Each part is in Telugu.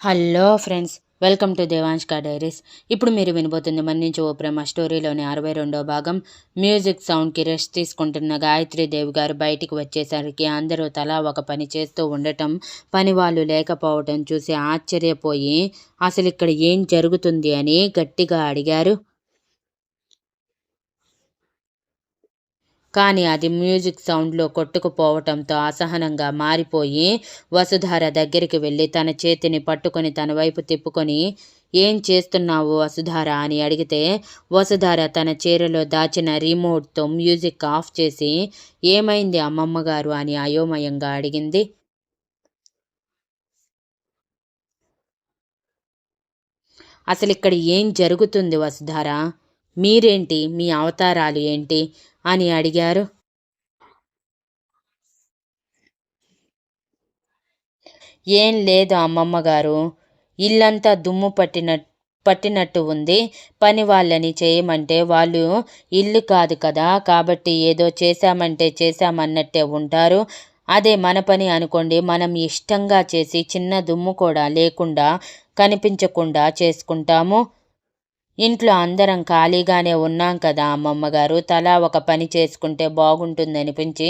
Hello friends welcome to Devanshka diaries. ఇప్పుడు మీరు వినబోతుంది మన నుంచి ఓ ప్రేమ స్టోరీలోని అరవై రెండో భాగం. మ్యూజిక్ సౌండ్కి రెస్ట్ తీసుకుంటున్న గాయత్రి దేవి గారు బయటికి వచ్చేసరికి అందరూ తలా ఒక పని చేస్తూ ఉండటం పని వాళ్ళు లేకపోవటం చూసి ఆశ్చర్యపోయి అసలు ఇక్కడ ఏం జరుగుతుంది? అని గట్టిగా అడిగారు. కానీ అది మ్యూజిక్ సౌండ్లో కొట్టుకుపోవటంతో అసహనంగా మారిపోయి వసుధార దగ్గరికి వెళ్ళి తన చేతిని పట్టుకొని తన వైపు తిప్పుకొని ఏం చేస్తున్నావు వసుధార? అని అడిగితే వసుధార తన చీరలో దాచిన రిమోట్తో మ్యూజిక్ ఆఫ్ చేసి ఏమైంది అమ్మమ్మ గారు అని అయోమయంగా అడిగింది. అసలు ఇక్కడ ఏం జరుగుతుంది వసుధార? మీరేంటి? మీ అవతారాలు ఏంటి? అని అడిగారు. ఏం లేదు అమ్మమ్మ గారు. ఇల్లంతా దుమ్ము పట్టిన పట్టినట్టు ఉంది. పని వాళ్ళని చేయమంటే వాళ్ళు ఇల్లు కాదు కదా కాబట్టి ఏదో చేశామంటే చేశామన్నట్టే ఉంటారు. అదే మన పని అనుకోండి మనం ఇష్టంగా చేసి చిన్న దుమ్ము కూడా లేకుండా కనిపించకుండా చేసుకుంటాము. ఇంట్లో అందరం ఖాళీగానే ఉన్నాం కదా అమ్మమ్మ గారు తలా ఒక పని చేసుకుంటే బాగుంటుందనిపించి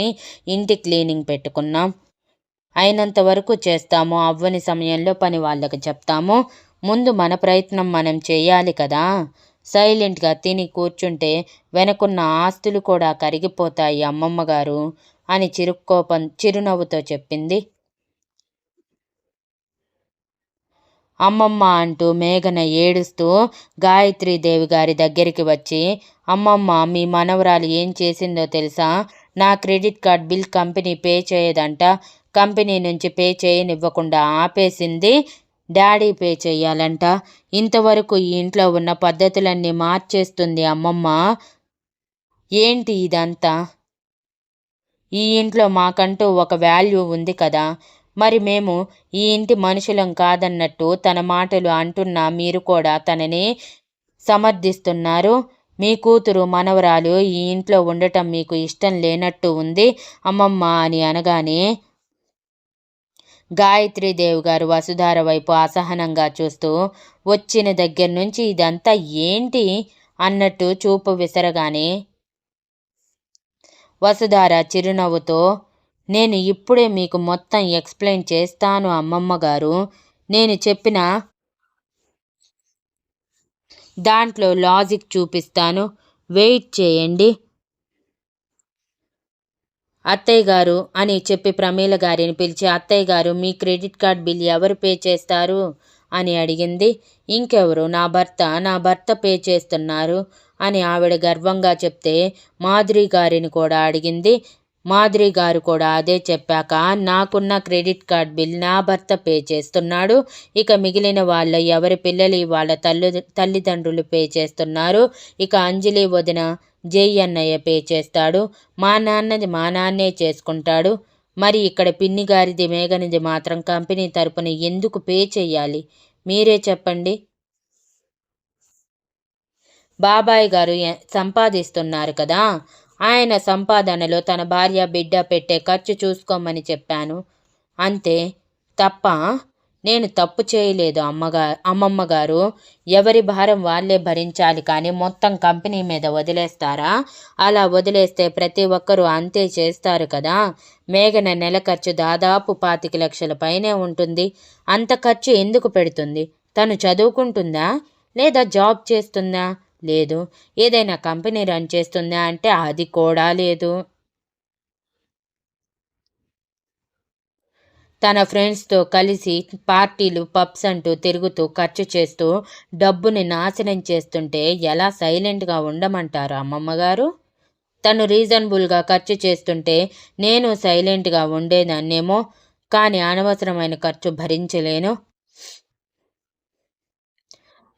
ఇంటి క్లీనింగ్ పెట్టుకున్నాం. అయినంత వరకు చేస్తాము. అవ్వని సమయంలో పని వాళ్ళకి చెప్తాము. ముందు మన ప్రయత్నం మనం చేయాలి కదా. సైలెంట్గా తిని కూర్చుంటే వెనకున్న ఆస్తులు కూడా కరిగిపోతాయి అమ్మమ్మగారు అని చిరుక్కోపం చిరునవ్వుతో చెప్పింది. అమ్మమ్మ అంటూ మేఘన ఏడుస్తూ గాయత్రీదేవి గారి దగ్గరికి వచ్చి అమ్మమ్మ మీ మనవరాలు ఏం చేసిందో తెలుసా? నా credit card bill company pay చేయదంట. Company నుంచి పే చేయనివ్వకుండా ఆపేసింది. డాడీ పే చేయాలంట. ఇంతవరకు ఈ ఇంట్లో ఉన్న పద్ధతులన్నీ మార్చేస్తుంది అమ్మమ్మ. ఏంటి ఇదంతా? ఈ ఇంట్లో మాకంటూ ఒక వాల్యూ ఉంది కదా. మరి మేము ఈ ఇంటి మనుషులం కాదన్నట్టు తన మాటలు అంటున్నా మీరు కూడా తనని సమర్థిస్తున్నారు. మీ కూతురు మనవరాలు ఈ ఇంట్లో ఉండటం మీకు ఇష్టం లేనట్టు ఉంది. అమ్మమ్మ అని అనగానే గాయత్రీదేవి గారు వసుధార వైపు అసహనంగా చూస్తూ వచ్చిన దగ్గర నుంచి ఇదంతా ఏంటి? అన్నట్టు చూపు విసరగానే వసుధార చిరునవ్వుతో నేను ఇప్పుడే మీకు మొత్తం ఎక్స్ప్లెయిన్ చేస్తాను అమ్మమ్మ గారు. నేను చెప్పిన దాంట్లో లాజిక్ చూపిస్తాను. వెయిట్ చేయండి. అత్తయ్య గారు అని చెప్పి ప్రమీల గారిని పిలిచి అత్తయ్య గారు మీ క్రెడిట్ కార్డ్ బిల్ ఎవరు పే చేస్తారు? అని అడిగింది. ఇంకెవరు? నా భర్త నా భర్త పే చేస్తున్నారు. అని ఆవిడ గర్వంగా చెప్తే మాధురి గారిని కూడా అడిగింది. మాధురి గారు కూడా అదే చెప్పాక నాకున్న క్రెడిట్ కార్డ్ బిల్ నా భర్త పే చేస్తున్నాడు. ఇక మిగిలిన వాళ్ళ ఎవరి పిల్లలు వాళ్ళ తల్లి తల్లిదండ్రులు పే చేస్తున్నారు. ఇక అంజలి వదిన జై అన్నయ్య పే చేస్తాడు. మా నాన్నది మా నాన్నే చేసుకుంటాడు. మరి ఇక్కడ పిన్ని గారిది మేఘనిది మాత్రం కంపెనీ తరపున ఎందుకు పే చేయాలి? మీరే చెప్పండి. బాబాయ్ గారు సంపాదిస్తున్నారు కదా. ఆయన సంపాదనలో తన భార్య బిడ్డ పెట్టే ఖర్చు చూసుకోమని చెప్పాను. అంతే తప్ప నేను తప్పు చేయలేదు అమ్మగారు అమ్మమ్మ గారు ఎవరి భారం వాళ్ళే భరించాలి కానీ మొత్తం కంపెనీ మీద వదిలేస్తారా? అలా వదిలేస్తే ప్రతి ఒక్కరూ అంతే చేస్తారు కదా? మేఘన నెల ఖర్చు దాదాపు పాతిక లక్షల పైనే ఉంటుంది. అంత ఖర్చు ఎందుకు పెడుతుంది? తను చదువుకుంటుందా? లేదా జాబ్ చేస్తుందా? లేదు ఏదైనా కంపెనీ రన్ చేస్తుందా అంటే అది కూడా లేదు. తన ఫ్రెండ్స్తో కలిసి పార్టీలు పబ్స్ అంటూ తిరుగుతూ ఖర్చు చేస్తూ డబ్బుని నాశనం చేస్తుంటే ఎలా సైలెంట్గా ఉండమంటారు అమ్మమ్మగారు తను రీజనబుల్గా ఖర్చు చేస్తుంటే నేను సైలెంట్గా ఉండేదాన్నేమో కానీ అనవసరమైన ఖర్చు భరించలేను.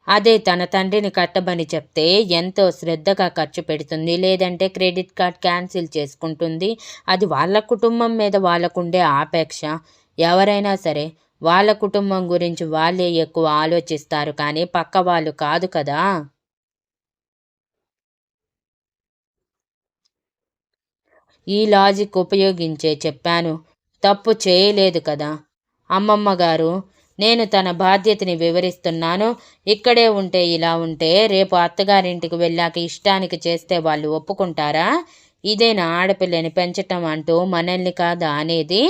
అదే తన తండ్రిని కట్టబని చెప్తే ఎంతో శ్రద్ధగా ఖర్చు పెడుతుంది లేదంటే క్రెడిట్ కార్డ్ క్యాన్సిల్ చేసుకుంటుంది. అది వాళ్ళ కుటుంబం మీద వాళ్ళకుండే ఆపేక్ష. ఎవరైనా సరే వాళ్ళ కుటుంబం గురించి వాళ్ళే ఎక్కువ ఆలోచిస్తారు కానీ పక్క వాళ్ళు కాదు కదా? ఈ లాజిక్ ఉపయోగించే చెప్పాను. తప్పు చేయలేదు కదా? అమ్మమ్మ గారు నేను తన బాధ్యతని వివరిస్తున్నాను. ఇక్కడే ఉంటే ఇలా ఉంటే రేపు అత్తగారింటికి వెళ్ళాక ఇష్టానికి చేస్తే వాళ్ళు ఒప్పుకుంటారా? ఇదేనా ఆడపిల్లని పెంచటం అంటూ మనల్ని కాదా అనేది?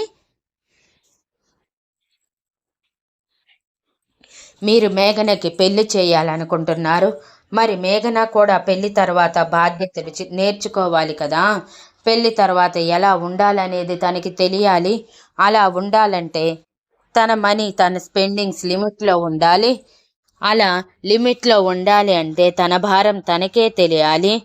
మీరు మేఘనకి పెళ్ళి చేయాలనుకుంటున్నారు. మరి మేఘన కూడా పెళ్ళి తర్వాత బాధ్యతలు నేర్చుకోవాలి కదా? పెళ్ళి తర్వాత ఎలా ఉండాలనేది తనకి తెలియాలి. అలా ఉండాలంటే తన మనీ తన స్పెండింగ్స్ లిమిట్లో ఉండాలి. అలా లిమిట్లో ఉండాలి అంటే తన భారం తనకే తెలియాలి.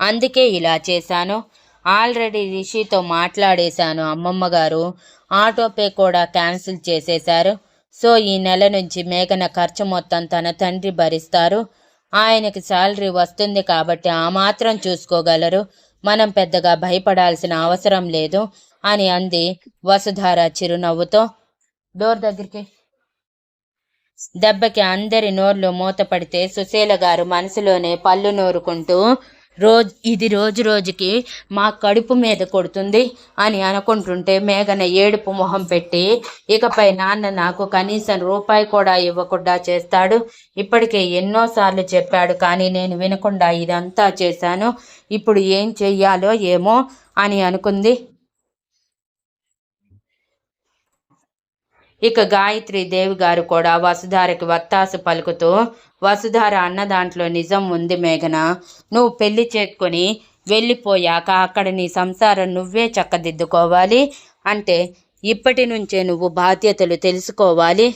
అందుకే ఇలా చేశాను. ఆల్రెడీ రిషితో మాట్లాడేశాను అమ్మమ్మ గారు ఆటోపే కూడా క్యాన్సిల్ చేసేశారు. సో ఈ నెల నుంచి మేఘన ఖర్చు మొత్తం తన తండ్రి భరిస్తారు. ఆయనకి శాలరీ వస్తుంది కాబట్టి ఆ మాత్రం చూసుకోగలరు. మనం పెద్దగా భయపడాల్సిన అవసరం లేదు. అని అంది వసుధార చిరునవ్వుతో. డోర్ దగ్గరికి. దెబ్బకి అందరి నోర్లు మూతపడితే సుశీల గారు మనసులోనే పళ్ళు నూరుకుంటూ రోజు ఇది రోజు రోజుకి మా కడుపు మీద కొడుతుంది అని అనుకుంటుంటే మేఘన ఏడుపు మొహం పెట్టి ఇకపై నాన్న నాకు కనీసం రూపాయి కూడా ఇవ్వకుండా చేస్తాడు. ఇప్పటికే ఎన్నోసార్లు చెప్పాడు కానీ నేను వినకుండా ఇదంతా చేశాను. ఇప్పుడు ఏం చెయ్యాలో ఏమో అని అనుకుంది. ఇక గాయత్రి దేవి గారు కూడా వసుధారకి వత్తాసు పలుకుతూ వసుధార అన్న దాంట్లో నిజం ఉంది మేఘన. నువ్వు పెళ్ళి చేసుకొని వెళ్ళిపోయాక అక్కడ నీ సంసారం నువ్వే చక్కదిద్దుకోవాలి అంటే ఇప్పటి నుంచే నువ్వు బాధ్యతలు తెలుసుకోవాలి.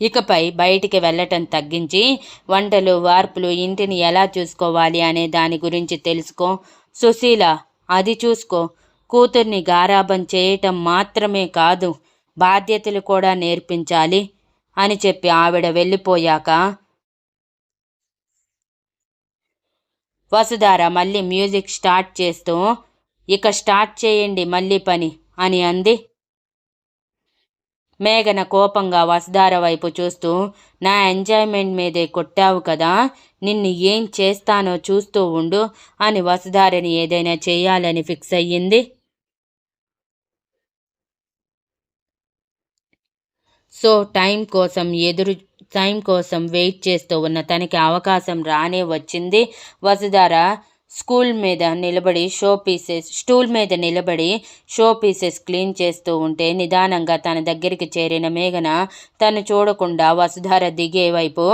ఇకపై బయటికి వెళ్ళటం తగ్గించి వంటలు వార్పులు ఇంటిని ఎలా చూసుకోవాలి అనే దాని గురించి తెలుసుకో. సుశీల అది చూసుకో. కూతుర్ని గారాబం చేయటం మాత్రమే కాదు బాధ్యతలు కూడా నేర్పించాలి అని చెప్పి ఆవిడ వెళ్ళిపోయాక వసుధార మళ్ళీ మ్యూజిక్ స్టార్ట్ చేస్తూ ఇక స్టార్ట్ చేయండి మళ్ళీ పని అని అంది. మేఘన కోపంగా వసుధార వైపు చూస్తూ నా ఎంజాయ్మెంట్ మీదే కొట్టావు కదా నిన్ను ఏం చేస్తానో చూస్తూ ఉండు అని వసుధారని ఏదైనా చేయాలని ఫిక్స్ అయ్యింది. సో టైం కోసం ఎదురు టైం కోసం వెయిట్ చేస్తూ ఉన్న తనకి అవకాశం రానే వచ్చింది. వసుధార స్కూల్ మీద నిలబడి షో పీసెస్ స్టూల్ మీద నిలబడి షో పీసెస్ క్లీన్ చేస్తూ ఉంటే నిదానంగా తన దగ్గరికి చేరిన మేఘన తను చూడకుండా వసుధార దిగే వైపు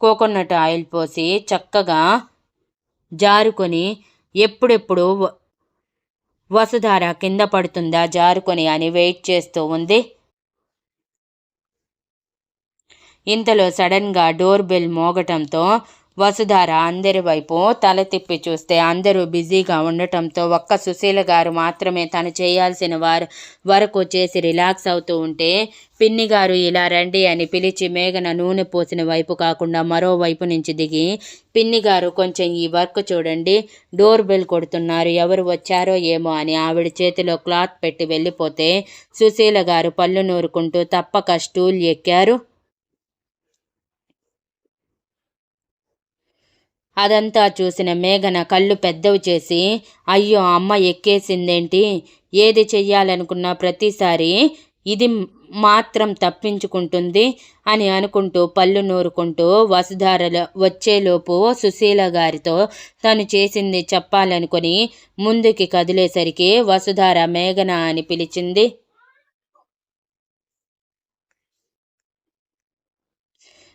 కోకోనట్ ఆయిల్ పోసి చక్కగా జారుకొని ఎప్పుడెప్పుడు వసుధార కింద పడుతుందా జారుకొని అని వెయిట్ చేస్తూ ఉంది. ఇంతలో సడన్గా డోర్ బెల్ మోగటంతో వసుధార అందరి వైపు తల తిప్పి చూస్తే అందరూ బిజీగా ఉండటంతో ఒక్క సుశీల గారు మాత్రమే తను చేయాల్సిన వారు వరకు చేసి రిలాక్స్ అవుతూ ఉంటే పిన్ని గారు ఇలా రండి అని పిలిచి మేఘన నూనె పోసిన వైపు కాకుండా మరోవైపు నుంచి దిగి పిన్ని గారు కొంచెం ఈ వర్క్ చూడండి డోర్ బెల్ కొడుతున్నారు ఎవరు వచ్చారో ఏమో అని ఆవిడ చేతిలో క్లాత్ పెట్టి వెళ్ళిపోతే సుశీల గారు పళ్ళు నూరుకుంటూ తప్పక స్టూల్ ఎక్కారు. అదంతా చూసిన మేఘన కళ్ళు పెద్దవి చేసి అయ్యో అమ్మ ఎక్కేసిందేంటి? ఏది చెయ్యాలనుకున్నా ప్రతిసారి ఇది మాత్రం తప్పించుకుంటుంది అని అనుకుంటూ పళ్ళు నూరుకుంటూ వసుధారలో వచ్చేలోపు సుశీల గారితో తను చేసింది చెప్పాలనుకుని ముందుకి కదిలేసరికి వసుధార మేఘన అని పిలిచింది.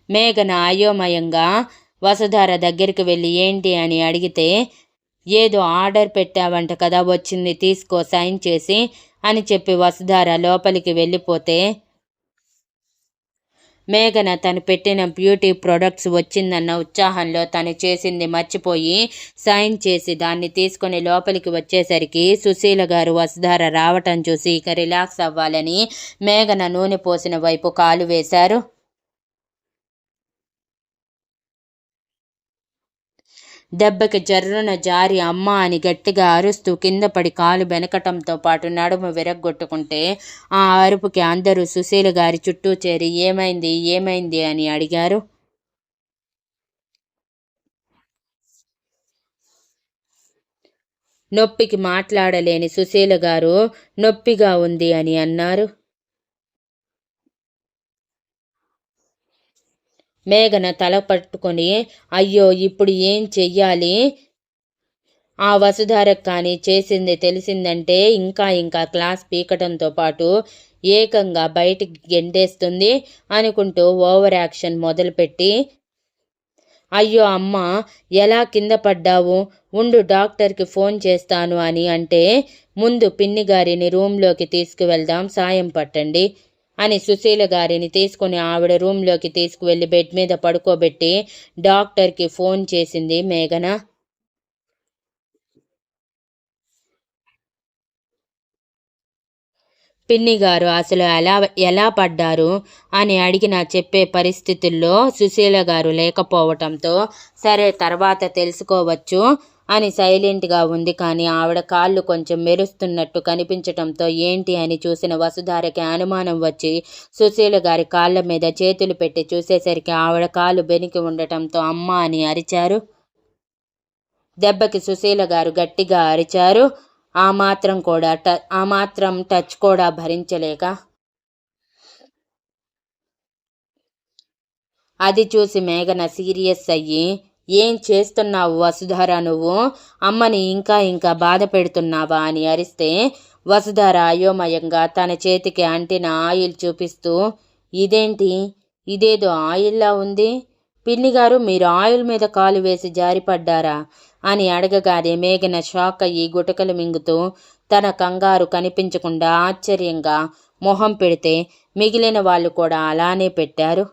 మేఘన అయోమయంగా వసుధార దగ్గరికి వెళ్ళి ఏంటి అని అడిగితే ఏదో ఆర్డర్ పెట్టావంట కదా వచ్చింది తీసుకో సైన్ చేసి అని చెప్పి వసుధార లోపలికి వెళ్ళిపోతే మేఘన తను పెట్టిన బ్యూటీ ప్రొడక్ట్స్ వచ్చిందన్న ఉత్సాహంలో తను చేసింది మర్చిపోయి సైన్ చేసి దాన్ని తీసుకొని లోపలికి వచ్చేసరికి సుశీల గారు వసుధార రావటం చూసి ఇక రిలాక్స్ అవ్వాలని మేఘన నూనె పోసిన వైపు కాలు వేశారు. దెబ్బకి జర్రున జారి అమ్మ అని గట్టిగా అరుస్తూ కింద పడి కాలు బెనకటంతో పాటు నడుము విరగ్గొట్టుకుంటే ఆ అరుపుకి అందరూ సుశీల గారి చుట్టూ చేరి ఏమైంది? ఏమైంది? అని అడిగారు. నొప్పికి మాట్లాడలేని సుశీల గారు నొప్పిగా ఉంది అని అన్నారు. మేఘన తల పట్టుకొని అయ్యో ఇప్పుడు ఏం చెయ్యాలి? ఆ వసుధారకు కానీ చేసింది తెలిసిందంటే ఇంకా ఇంకా క్లాస్ పీకటంతో పాటు ఏకంగా బయటికి గెంటేస్తుంది అనుకుంటూ ఓవర్ యాక్షన్ మొదలుపెట్టి అయ్యో అమ్మ ఎలా కింద పడ్డావు? ఉండు డాక్టర్కి ఫోన్ చేస్తాను అని అంటే ముందు పిన్ని గారిని రూమ్లోకి తీసుకువెళ్దాం సాయం పట్టండి. అని సుశీల గారిని తీసుకుని ఆవిడ రూమ్లోకి తీసుకువెళ్ళి బెడ్ మీద పడుకోబెట్టి డాక్టర్కి ఫోన్ చేసింది మేఘన. పిన్ని గారు అసలు ఎలా ఎలా పడ్డారు అని అడిగిన చెప్పే పరిస్థితుల్లో సుశీల గారు లేకపోవటంతో సరే తర్వాత తెలుసుకోవచ్చు అని సైలెంట్గా ఉంది. కానీ ఆవిడ కాళ్ళు కొంచెం మెరుస్తున్నట్టు కనిపించటంతో ఏంటి అని చూసిన వసుధారకి అనుమానం వచ్చి సుశీల గారి కాళ్ళ మీద చేతులు పెట్టి చూసేసరికి ఆవిడ కాళ్ళు బెనికి ఉండటంతో అమ్మ అని అరిచారు. దెబ్బకి సుశీల గారు గట్టిగా అరిచారు. ఆ మాత్రం కూడా ట ఆ మాత్రం టచ్ కూడా భరించలేక అది చూసి మేఘన సీరియస్ అయ్యి ఏం చేస్తున్నావు వసుధార నువ్వు? అమ్మని ఇంకా ఇంకా బాధ పెడుతున్నావా అని అరిస్తే వసుధార అయోమయంగా తన చేతికి అంటిన ఆయిల్ చూపిస్తూ ఇదేంటి? ఇదేదో ఆయిల్లా ఉంది? పిన్నిగారు మీరు ఆయిల్ మీద కాలు వేసి జారిపడ్డారా? అని అడగగానే మేఘన షాక్ అయ్యి గుటకలు మింగుతూ తన కంగారు కనిపించకుండా ఆశ్చర్యంగా మొహం పెడితే మిగిలిన వాళ్ళు కూడా అలానే పెట్టారు.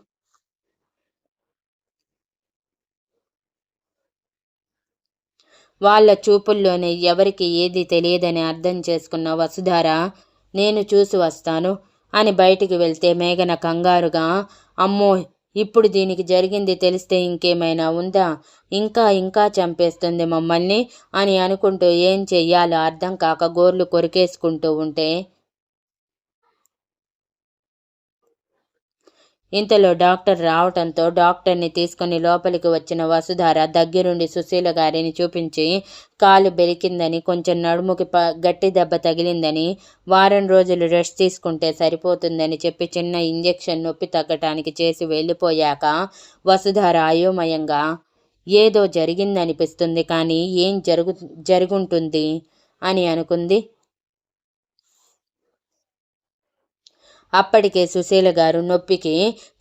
వాళ్ళ చూపుల్లోనే ఎవరికి ఏది తెలియదని అర్థం చేసుకున్న వసుధార? నేను చూసి వస్తాను అని బయటికి వెళ్తే మేఘన కంగారుగా అమ్మో ఇప్పుడు దీనికి జరిగింది తెలిస్తే ఇంకేమైనా ఉందా? ఇంకా ఇంకా చంపేస్తుంది మమ్మల్ని అని అనుకుంటూ ఏం చెయ్యాలో అర్థం కాక గోర్లు కొరికేసుకుంటూ ఉంటే ఇంతలో డాక్టర్ రావటంతో డాక్టర్ని తీసుకుని లోపలికి వచ్చిన వసుధార దగ్గరుండి సుశీల గారిని చూపించి కాలు బెరికిందని కొంచెం నడుముకి ప గట్టి దెబ్బ తగిలిందని వారం రోజులు రెస్ట్ తీసుకుంటే సరిపోతుందని చెప్పి చిన్న ఇంజెక్షన్ నొప్పి తగ్గటానికి చేసి వెళ్ళిపోయాక వసుధార అయోమయంగా ఏదో జరిగిందనిపిస్తుంది కానీ ఏం జరుగు జరుగుంటుంది అని అనుకుంది. అప్పటికే సుశీల గారు నొప్పికి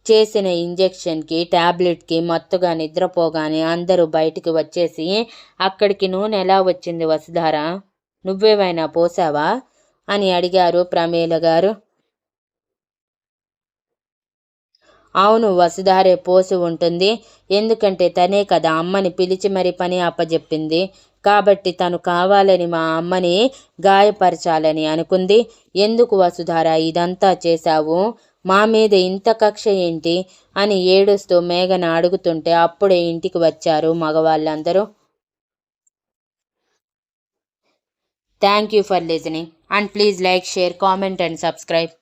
చేసిన ఇంజెక్షన్కి ట్యాబ్లెట్కి మత్తుగా నిద్రపోగానే అందరూ బయటికి వచ్చేసి అక్కడికి నూనె ఎలా వచ్చింది వసుధార? నువ్వేమైనా పోసావా? అని అడిగారు ప్రమేల గారు. అవును వసుధారే పోసి ఉంటుంది. ఎందుకంటే తనే కదా అమ్మని పిలిచి మరి పని అప్పజెప్పింది. కాబట్టి తను కావాలని మా అమ్మని గాయపరచాలని అనుకుంది. ఎందుకు వసుధార ఇదంతా చేశావు? మా మీద ఇంత కక్ష ఏంటి? అని ఏడుస్తూ మేఘన అడుగుతుంటే అప్పుడే ఇంటికి వచ్చారు మగవాళ్ళందరూ. Thank you for listening and please like share comment and subscribe.